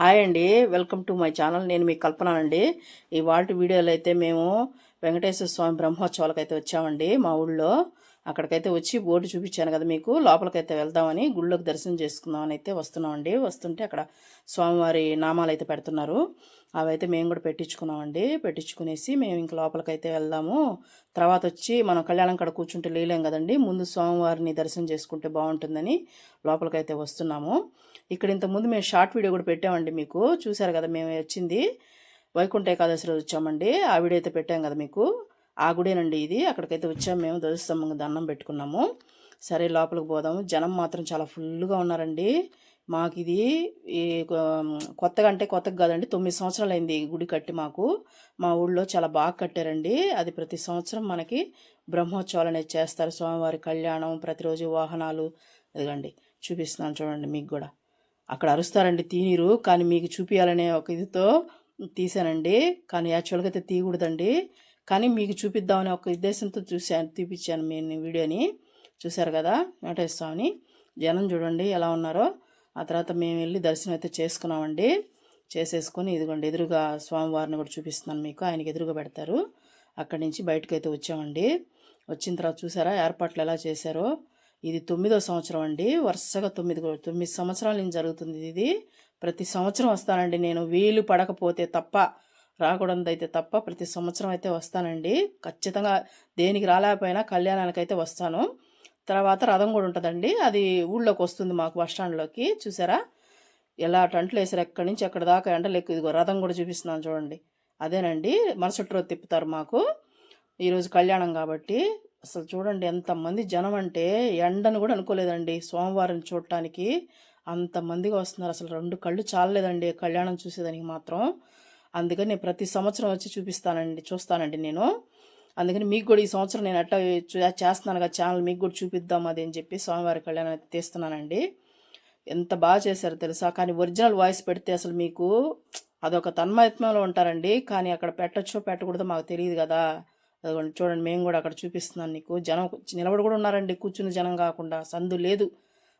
Hi అండి. Welcome to my channel. నేను మీకు కల్పనానండి ఈ వాటి వీడియోలో అయితే మేము వెంకటేశ్వర స్వామి బ్రహ్మోత్సవాలకు అయితే వచ్చామండి మా ఊళ్ళో. అక్కడికైతే వచ్చి బోర్డు చూపించాను కదా మీకు. లోపలికైతే వెళ్దామని గుళ్ళోకి దర్శనం చేసుకుందామని అయితే వస్తున్నామండి. వస్తుంటే అక్కడ స్వామివారి నామాలు అయితే పెడుతున్నారు. అవైతే మేము కూడా పెట్టించుకున్నామండి. పెట్టించుకునేసి మేము ఇంక లోపలికైతే వెళ్దాము. తర్వాత వచ్చి మనం కళ్యాణం కాడ కూర్చుంటే లేలేం కదండి. ముందు స్వామివారిని దర్శనం చేసుకుంటే బాగుంటుందని లోపలికైతే వస్తున్నాము. ఇక్కడ ఇంతకుముందు మేము షార్ట్ వీడియో కూడా పెట్టామండి మీకు. చూసారు కదా మేము వచ్చింది. వైకుంఠ ఏకాదశి రోజు వచ్చామండి. ఆ వీడియో అయితే పెట్టాం కదా మీకు. ఆ గుడేనండి ఇది. అక్కడికైతే వచ్చాము మేము ధ్వజస్తంభం దండం పెట్టుకున్నాము. సరే లోపలికి పోదాము. జనం మాత్రం చాలా ఫుల్గా ఉన్నారండి. మాకు ఇది ఈ కొత్తగా అంటే కొత్తగా కాదండి తొమ్మిది సంవత్సరాలు అయింది ఈ గుడి కట్టి మాకు. మా ఊళ్ళో చాలా బాగా కట్టారండి. అది ప్రతి సంవత్సరం మనకి బ్రహ్మోత్సవాలు అనేది చేస్తారు. స్వామివారి కళ్యాణం ప్రతిరోజు వాహనాలు. ఇదిగండి చూపిస్తున్నాను చూడండి మీకు కూడా. అక్కడ అరుస్తారండి తీనిరు. కానీ మీకు చూపించాలనే ఒక ఇదితో తీసానండి. కానీ యాక్చువల్గా అయితే తీయకూడదండి. కానీ మీకు చూపిద్దామని ఒక ఉద్దేశంతో చూశాను తీపిచ్చాను నేను వీడియోని. చూశారు కదా? వెంకటేశ్వర స్వామిని. జనం చూడండి ఎలా ఉన్నారో. ఆ తర్వాత మేము వెళ్ళి దర్శనం అయితే చేసుకున్నామండి. చేసేసుకొని ఇదిగోండి ఎదురుగా స్వామివారిని కూడా చూపిస్తున్నాను మీకు. ఆయనకి ఎదురుగా పెడతారు. అక్కడి నుంచి బయటకు అయితే వచ్చామండి. వచ్చిన తర్వాత చూసారా? ఏర్పాట్లు ఎలా చేశారో. ఇది తొమ్మిదో సంవత్సరం అండి. వరుసగా తొమ్మిది తొమ్మిది సంవత్సరాల నుంచి జరుగుతుంది ఇది. ప్రతి సంవత్సరం వస్తానండి నేను. వీలు పడకపోతే తప్ప రాకూడదైతే తప్ప ప్రతి సంవత్సరం అయితే వస్తానండి. ఖచ్చితంగా దేనికి రాలేకపోయినా కళ్యాణానికి అయితే వస్తాను. తర్వాత రథం కూడా ఉంటుందండి. అది ఊళ్ళోకి వస్తుంది మాకు బస్ స్టాండ్లోకి. చూసారా? ఎలా టంట్లు వేసారు ఎక్కడి నుంచి ఎక్కడి దాకా ఎండలు ఎక్కువ? ఇదిగో రథం కూడా చూపిస్తున్నాను చూడండి. అదేనండి. మరుసటి రోజు తిప్పుతారు మాకు. ఈరోజు కళ్యాణం కాబట్టి. అసలు చూడండి ఎంతమంది జనం అంటే ఎండను కూడా అనుకోలేదండి. సోమవారం చూడటానికి అంతమందిగా వస్తున్నారు. అసలు రెండు కళ్ళు చాలలేదండి కళ్యాణం చూసేదానికి మాత్రం. అందుకని నేను ప్రతి సంవత్సరం వచ్చి చూపిస్తానండి చూస్తానండి నేను. అందుకని మీకు కూడా ఈ సంవత్సరం నేను అట్లా చేస్తున్నాను కదా ఛానల్ మీకు కూడా చూపిద్దాం అది అని చెప్పి స్వామివారి కళ్యాణం అయితే తీస్తున్నానండి. ఎంత బాగా చేశారో తెలుసా? కానీ ఒరిజినల్ వాయిస్ పెడితే అసలు మీకు అదొక తన్మయత్మంలో ఉంటారండి. కానీ అక్కడ పెట్టచ్చో పెట్టకూడదో మాకు తెలియదు కదా. అదిగోండి చూడండి మేము కూడా అక్కడ చూపిస్తున్నాను నీకు. జనం నిలబడి కూడా ఉన్నారండి కూర్చుని జనం కాకుండా. సందు లేదు.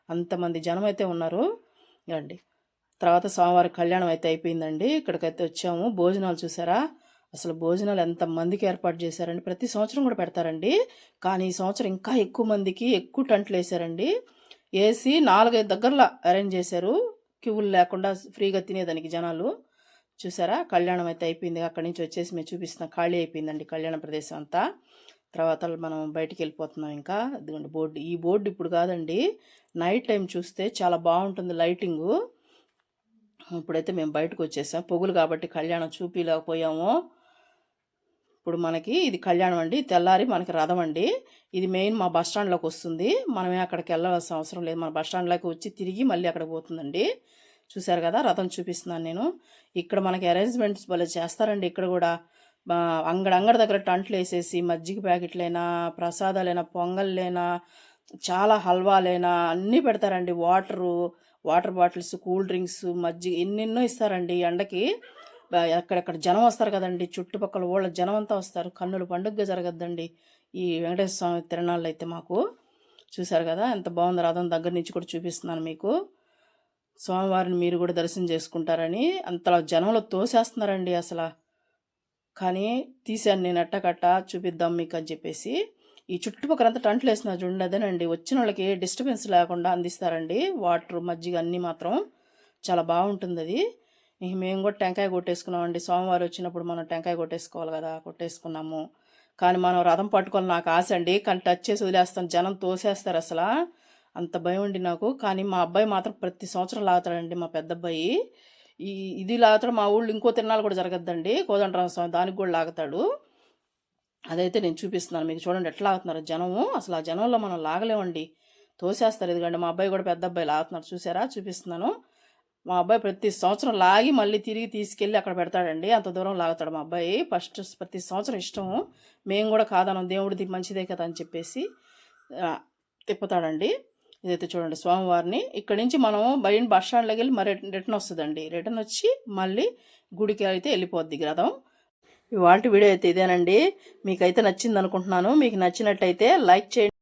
అంతమంది జనం అయితే ఉన్నారు. ఇవ్వండి తర్వాత సోమవారం కళ్యాణం అయితే అయిపోయిందండి. ఇక్కడికైతే వచ్చాము. భోజనాలు చూసారా? అసలు భోజనాలు ఎంతమందికి ఏర్పాటు చేశారండి. ప్రతి సంవత్సరం కూడా పెడతారండి. కానీ ఈ సంవత్సరం ఇంకా ఎక్కువ మందికి ఎక్కువ టంట్లు వేసారండి. వేసి నాలుగైదు దగ్గరలో అరేంజ్ చేశారు. క్యూలు లేకుండా ఫ్రీగా తినేదానికి జనాలు. చూసారా? కళ్యాణం అయితే అయిపోయింది. అక్కడి నుంచి వచ్చేసి మేము చూపిస్తున్నాం ఖాళీ అయిపోయిందండి కళ్యాణ ప్రదేశం అంతా. తర్వాత మనం బయటికి వెళ్ళిపోతున్నాం ఇంకా. ఇదిగోండి బోర్డు. ఈ బోర్డు ఇప్పుడు కాదండి. నైట్ టైం చూస్తే చాలా బాగుంటుంది లైటింగు. ఇప్పుడైతే మేము బయటకు వచ్చేసాం పొగులు కాబట్టి కళ్యాణం చూపిలేకపోయాము. ఇప్పుడు మనకి ఇది కళ్యాణం అండి. తెల్లారి మనకి రథం అండి. ఇది మెయిన్ మా బస్ స్టాండ్లోకి వస్తుంది. మనమే అక్కడికి వెళ్ళవలసిన అవసరం లేదు. మన బస్ స్టాండ్లోకి వచ్చి తిరిగి మళ్ళీ అక్కడికి పోతుందండి. చూశారు కదా రథం చూపిస్తున్నాను నేను. ఇక్కడ మనకి అరేంజ్మెంట్స్ భలే చేస్తారండి. ఇక్కడ కూడా అంగడి అంగడి దగ్గర టంట్లు వేసేసి మజ్జిగ ప్యాకెట్లైనా ప్రసాదాలైనా పొంగల్లైనా చాలా హల్వాలైనా అన్నీ పెడతారండి. Water water bottles cool drinks మజ్జిగ ఎన్నెన్నో ఇస్తారండి ఎండకి. ఎక్కడెక్కడ జనం వస్తారు కదండి. చుట్టుపక్కల ఊళ్ళ జనం అంతా వస్తారు. కన్నులు పండుగగా జరగద్దండి ఈ వెంకటేశ్వర స్వామి తిరణాళ్ళు అయితే మాకు. చూశారు కదా? ఎంత బాగుంది రథం దగ్గర నుంచి కూడా చూపిస్తున్నాను మీకు. స్వామివారిని మీరు కూడా దర్శనం చేసుకుంటారని అంతలా జనంలో తోసేస్తున్నారండి అసలు. కానీ తీశాను నేను ఎట్టకట్ట చూపిద్దాం మీకు అని చెప్పేసి. ఈ చుట్టుపక్కలంతా టంట్లు వేసిన చూడండి అదేనండి. వచ్చిన వాళ్ళకి డిస్టర్బెన్స్ లేకుండా అందిస్తారండి. వాటర్ మజ్జిగ అన్నీ మాత్రం చాలా బాగుంటుంది అది. మేము కూడా టెంకాయ కొట్టేసుకున్నామండి. సోమవారం వచ్చినప్పుడు మనం టెంకాయ కొట్టేసుకోవాలి కదా కొట్టేసుకున్నాము. కానీ మనం రథం పట్టుకోవాలి నాకు ఆశ అండి. కానీ టచ్ చేసి వదిలేస్తాను జనం తోసేస్తారు అసలు. అంత భయం ఉండి నాకు. కానీ మా అబ్బాయి మాత్రం ప్రతి సంవత్సరం లాగుతాడండి మా పెద్ద అబ్బాయి ఈ ఇది లాగుతాడు మా ఊళ్ళో ఇంకో తిరణాలు కూడా జరగద్దండి. కోదండరామ స్వామి దానికి కూడా లాగుతాడు. అదైతే నేను చూపిస్తున్నాను. మీకు చూడండి ఎట్లా లాగుతున్నారు జనము. అసలు ఆ జనంలో మనం లాగలేమండి. తోసేస్తారు ఎందుకంటే మా అబ్బాయి కూడా పెద్ద అబ్బాయి లాగుతున్నారు చూసారా? చూపిస్తున్నాను. మా అబ్బాయి ప్రతి సంవత్సరం లాగి మళ్ళీ తిరిగి తీసుకెళ్ళి అక్కడ పెడతాడండి. అంత దూరం లాగుతాడు మా అబ్బాయి. ఫస్ట్ ప్రతి సంవత్సరం ఇష్టము. మేము కూడా కాదనం. దేవుడిది మంచిదే కదా అని చెప్పేసి తిప్పుతాడండి. ఇదైతే చూడండి స్వామివారిని. ఇక్కడి నుంచి మనం బయట బస్ స్టాండ్లోకి వెళ్ళి మరి రిటర్న్ వస్తుందండి. రిటర్న్ వచ్చి మళ్ళీ గుడికి అయితే వెళ్ళిపోద్ది రథం ఇవాళ వీడియో అయితే ఇదేనండి. మీకైతే నచ్చింది అనుకుంటున్నాను మీకు నచ్చినట్టయితే లైక్ చేయండి.